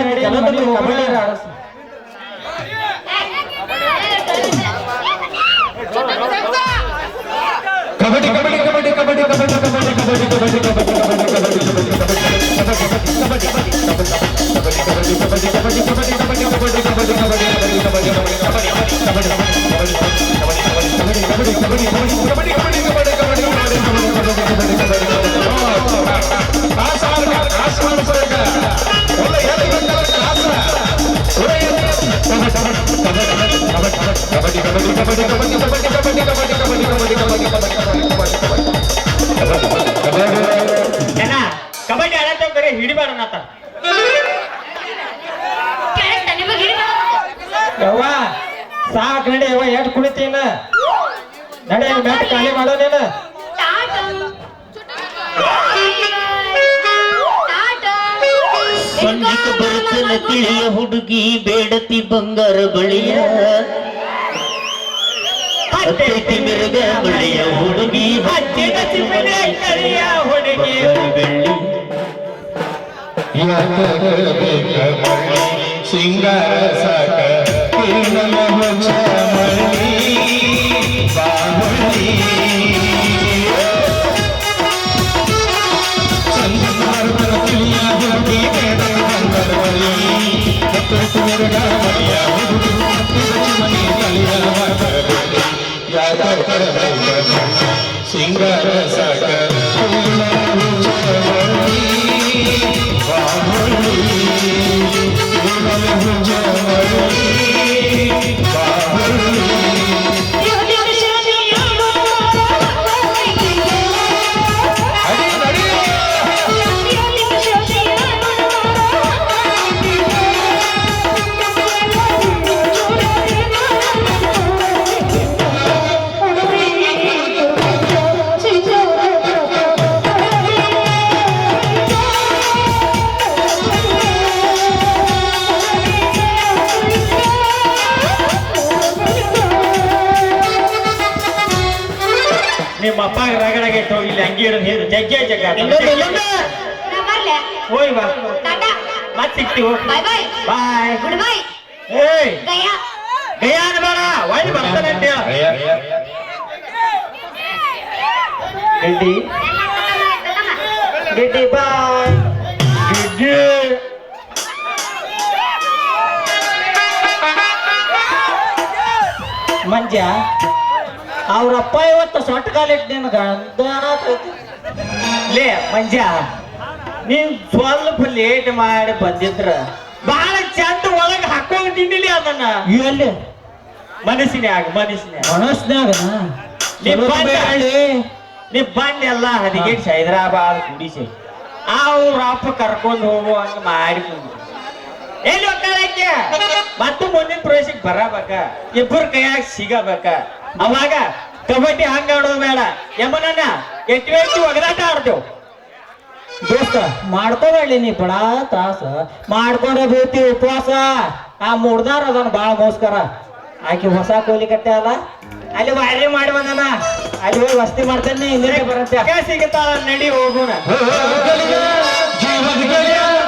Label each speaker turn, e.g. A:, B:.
A: ನಡಿ, ಕಬಡ್ಡಿ
B: ಕಬಡ್ಡಿ
A: ಕಬಡ್ಡಿ
B: ಕಬಡ್ಡಿ
C: ಕಬಡ್ಡಿ ಕಬಡ್ಡಿ ಕಬಡ್ಡಿ ಕಬಡ್ಡಿ ಕಬಡ್ಡಿ ಕಬಡ್ಡಿ ಕಬಡ್ಡಿ ಕಬಡ್ಡಿ ಕಬಡ್ಡಿ ಕಬಡ್ಡಿ ಕಬಡ್ಡಿ
B: ಕಬಡ್ಡಿ ಕಬಡ್ಡಿ ಆಡತ್ತ ಬರೀ ಹಿಡಿಬೇಡ ನಾತ ಯವ್ವ, ಸಾಕ್ ನಡಿ ಎಷ್ಟ್ ಕುಳಿತೀನ ನಡಿ ಮ್ಯಾಟ್ ಖಾಲಿ ಮಾಡೋನೇನ
D: ಸಂಜಿಕ ಬರುತ್ತನ ತಿಳಿಯ ಹುಡುಗಿ, ಬೇಡತಿ ಬಂಗಾರ ಬಳಿಯ. ತಿರುಗ ಮಳೆಯ ಹುಡುಗಿ
B: ಹಚ್ಚಿದ ಸಿಂಹನೆಯ ಹುಡುಗಿ.
C: ಸಿಂಗಾರ ಸಾಕ ಕಿರಣ ಮಳಿ ಬಾಹುಳಿ ಮನೆಯ ಹುಡುಗಿ சிங்கார சக
B: ನಿಮ್ಮ ಅಪ್ಪ ರಗಡಗೆ ಹೋಗಿಲ್ಲ ಹಂಗೆ ಇರೋದು ಜಗ್ಗೆ ಜಗ್ಗ ಹೋಯ್ ಬಾ. ಮತ್ ಸಿಗ್ತೀವಿ
E: ಬಾಯ್
B: ಏಯ್.
E: ಗಯಾ.
B: ಅನ್ಬೇಡ. ಒಳ್ಳೆ ಬರ್ತಾನೆ ಬಾಯ್. ಗೆಡ್ಡಿ. ಮಂಜ. ಅವ್ರಪ್ಪ ಇವತ್ತು ಸೊಟ್ಟ ಕಾಲಿಟ್ಟು ನಿನಗ ಲೇ ಮಂಜ ನೀನ್ ಸ್ವಲ್ಪ ಲೇಟ್ ಮಾಡಿ ಬಂದಿದ್ರ ಬಹಳ ಚಂದ ಒಳಗೆ ಹಾಕೊಂಡಿನಿಲಿ ಅದನ್ನ.
A: ಎಲ್ಲಿ?
B: ಮನಸ್ಸಿನ್ಯಾಗ ಮನಸ್ಸಿನ್ಯಾಗ.
A: ಮನಸ್ಸಿನಾಗ
B: ನೀ ಬಂದ ಎಲ್ಲ ಹದಿಗೆಟ್ ಹೈದರಾಬಾದ್ ಕುಡಿಸಿ ಅವ್ರ ಅಪ್ಪ ಕರ್ಕೊಂಡು ಹೋಗು ಅಂತ ಮಾಡಿ. ಎಲ್ಲಿ ಮತ್ತು ಮುಂದಿನ ಪ್ರವೇಶಕ್ಕೆ ಬರಬೇಕ. ಇಬ್ಬರ ಕೈಯಾಗ ಸಿಗಬೇಕ. ಅವಾಗ ಕಬಡ್ಡಿ ಹಂಗ ಆಡೋದು ಬೇಡ. ಯಮನನ್ನ ಎಟ್ಟು ಎಟ್ಟು ಒಗದಾಟ ಆಡ್ತೇವ್.
A: ದೋಸ್ತ ಮಾಡ್ಕೋಬೇಡಿ ನೀ ಬಡ ತಾಸ ಮಾಡ್ಕೊಂಡ ಬೀಳ್ತಿ ಉಪವಾಸ. ಆ ಮುಡ್ದಾರ ಅದನ್ ಬಾಳ ಮೋಸ್ಕರ. ಆಕಿ ಹೊಸ ಕೋಲಿ ಕಟ್ಟೆ ಅಲ್ಲ. ಅಲ್ಲಿ ವಾರಿ ಮಾಡಿ ಬಂದನ. ಅಲ್ಲಿ ಹೋಗಿ ವಸ್ತಿ ಮಾಡ್ತೇನೆ ಇಂದಿರಾಗ ಬರಂತೆ
B: ಸಿಗುತ್ತಾಳ ನಡಿ ಹೋಗೋಣ
C: ಜೀವದ ಗೆಳೆಯ ನಿನ್ನ